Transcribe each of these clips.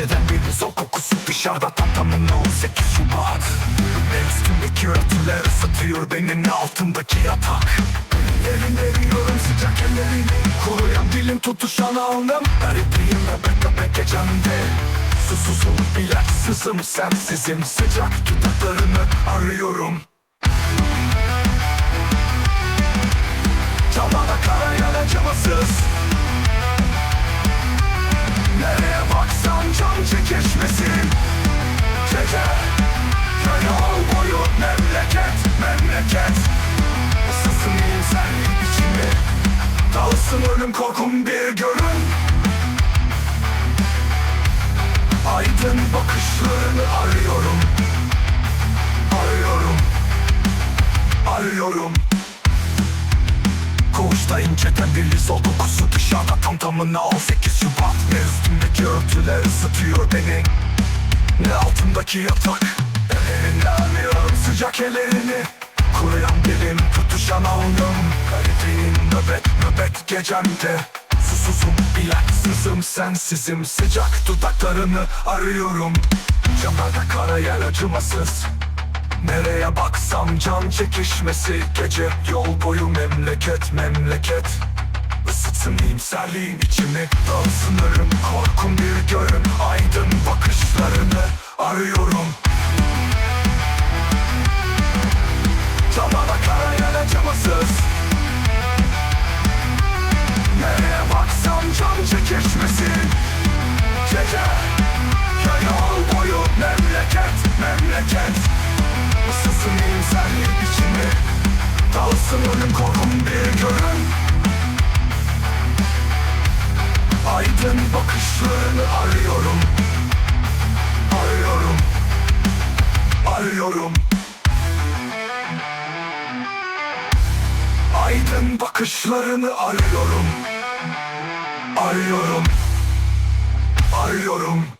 inceden bir o kokusu dışarıda tam tamına 18 Şubat üstündeki örtüler ısıtıyor benim altındaki yatak. Ellerin eriyorum sıcak ellerini. Kuruyan dilim tutuşan alnım. Garipliğim nöbet nöbet gecemde Susuzum ilaçsızım sensizim. Sıcak dudaklarını arıyorum memleket. Isısın iyimserlik içimi Dağılsın ölüm korkum bir görün. Aydın bakışlarını arıyorum. Arıyorum. Arıyorum. Koğuşta inceden bir liz o kokusu dışarıda tam tamına 18 Şubat. Ne üstümdeki örtüler ısıtıyor beni. Ne altındaki yatak. Ellerini ellerini Kuruyan dilim tutuşan alnım Garibim nöbet nöbet gecemde. Susuzum ilaçsızım sensizim. Sıcak dudaklarını arıyorum. Camlarda kara yer acımasız. Nereye baksam can çekişmesi. Gece yol boyu memleket memleket. Isıtsın iyimserliğin içimi. Dağılsın ölüm korkum memleket Isısın iyimserlik içimi Dağılsın ölüm korkum bir görün. Aydın bakışlarını arıyorum. Arıyorum. Arıyorum. Aydın bakışlarını arıyorum. Arıyorum. Arıyorum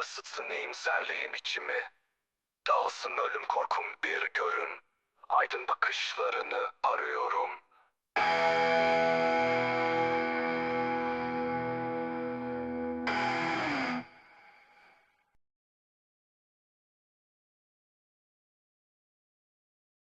Isıtsın iyimserliğim içimi. Dağılsın ölüm korkum bir görün. Aydın bakışlarını arıyorum